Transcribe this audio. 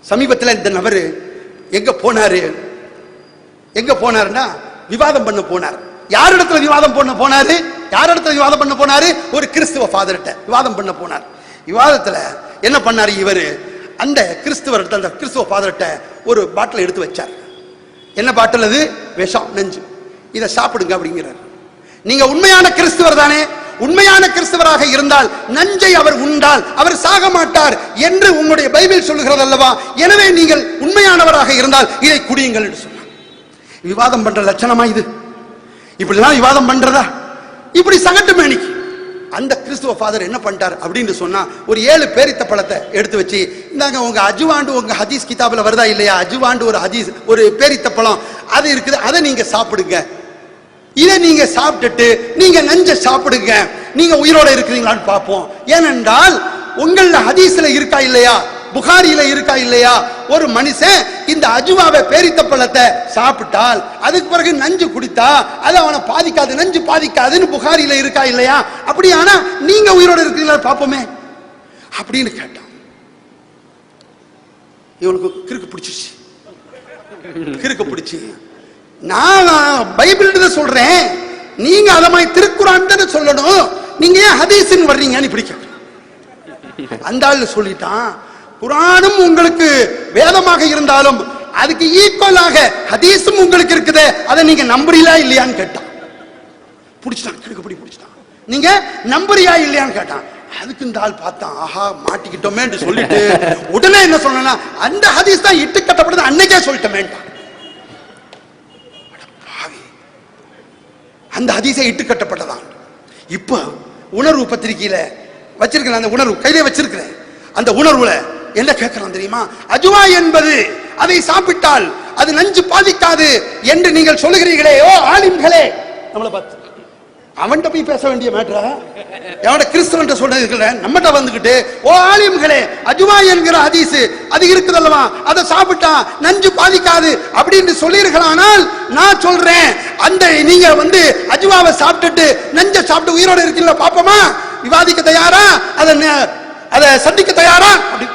சமீபத்தில் இந்த நபர் எங்க போனாரு? எங்க போனாருன்னா விவாதம் பண்ண போனார். யார் இடத்துல விவாதம் பண்ண போனாரு? யார் இடத்துல விவாதம் பண்ண போனாரு? ஒரு கிறிஸ்துவ ஃபாதர்கிட்ட விவாதம் பண்ண போனார். விவாதத்துல என்ன பண்ணாரு இவர்? அந்த கிறிஸ்துவர் இடத்துல, அந்த கிறிஸ்துவ ஃபாதர்கிட்ட ஒரு பாட்டில் எடுத்து வச்சார். என்ன பாட்டில் அது? விஷம் நெஞ்சு. இதை சாப்பிடுங்க அப்படிங்கிறார். நீங்க உண்மையான கிறிஸ்துவர் தானே? உண்மையான கிறிஸ்தவராக இருந்தால் நஞ்சை அவர் உண்டால் அவர் சாக மாட்டார் என்று உங்களுடைய பைபிள் சொல்லுகிறது அல்லவா? எனவே நீங்கள் உண்மையானவராக இருந்தால் இதை குடியுங்கள் என்று சொன்னார் விவாதம் பண்ற லட்சணமா இது? இப்படிலாம் விவாதம் பண்றதா? இப்படி சகட்டு மேனிக்கு அந்த கிறிஸ்துவ ஃபாதர் என்ன பண்ணிட்டார் அப்படின்னு சொன்னா ஒரு ஏழு பேரித்த பழத்தை எடுத்து வச்சு இந்தாங்க உங்க அஜுவாண்டு உங்க ஹதீஸ் கிதாபில் வருதா இல்லையா? அஜுவாண்டு ஒரு ஹதீஸ் ஒரு பேரித்த பழம். அது இருக்குது அதை நீங்க சாப்பிடுங்க. இதை நீங்க சாப்பிட்டுட்டு நீங்க நஞ்ச சாப்பிடுங்க. நீங்க உயிரோட இருக்கிறீங்களான்னு பார்ப்போம். ஏனென்றால் உங்கள ஹதீஸ்ல இருக்கா இல்லையா? புகாரியில இருக்கா இல்லையா? ஒரு மனுஷன் இந்த அஜுவாவை பேரித்த பழத்தை சாப்பிட்டால் அதுக்கு பிறகு நஞ்சு குடித்தா அது அவனை பாதிக்காது நஞ்சு பாதிக்காதுன்னு புகாரியில இருக்கா இல்லையா? அப்படியானா நீங்க உயிரோட இருக்கிறீங்களா பார்ப்போமே. அப்படின்னு கேட்டான். இவனுக்கு கிறுக்கு பிடிச்சிருச்சு. கிறுக்கு பிடிச்சி. நான் பைபிள் தான் சொல்றேன். நீங்க அதை மாதிரி திருக்குறான் சொல்லணும். நீங்க ஏன் ஹதீஸ்ன்னு வர்றீங்கன்னு இப்படி கேட்கலாம் அந்த ஆள் சொல்லிட்டான் குரானும் உங்களுக்கு வேதமாக இருந்தாலும் அதுக்கு ஈக்குவலாக ஹதீஸும் உங்களுக்கு இருக்குது அதை நீங்க நம்புறீங்களா இல்லையான்னு கேட்டான். பிடிச்சிட்டான் கிழக்குப்படி பிடிச்சிட்டான். நீங்க நம்புறியா இல்லையான்னு கேட்டான். அதுக்கு இந்த ஆள் பார்த்தான் ஆஹா மாட்டிக்கிட்டோமே சொல்லிட்டு உடனே என்ன சொன்னா அந்த ஹதீஸ் தான் இட்டு கட்டப்படுது அன்னைக்கே சொல்லிட்டோமேட்டான் அந்த ஹதீஸை இட்டு கட்டப்பட்டதான் இப்போ உணர்வு பத்திரிகையில வச்சிருக்கிறேன் அந்த உணர்வு கையிலே வச்சிருக்கிறேன் அந்த உணர்வுல என்ன கேட்கலாம் தெரியுமா? அஜுவா என்பது அதை சாப்பிட்டால் அது நஞ்சு பாதிக்காது என்று நீங்கள் சொல்லுகிறீர்களே ஓ ஆலிம்களே. நம்மளை பார்த்து. அவன்கிட்ட போய் பேச வேண்டிய மேட்ரா எவன கிறிஸ்தவன் சொல்றது நம்மகிட்ட வந்துகிட்டு ஓ ஆலிம்களே அஜுவா என்கிற ஹதீஸ் அது இருக்குதல்லவா? அதை சாப்பிட்டா நஞ்சு பாதிக்காது அப்படின்னு சொல்லியிருக்கலானால் நான் சொல்றேன் அந்த நீங்க வந்து அஜுவாவை சாப்பிட்டுட்டு நஞ்ச சாப்பிட்டு உயிரோட இருக்கீங்களா பாப்போமா? விவாதிக்க தயாரா? அதை ந- அதை சந்திக்க தயாரா? அப்படி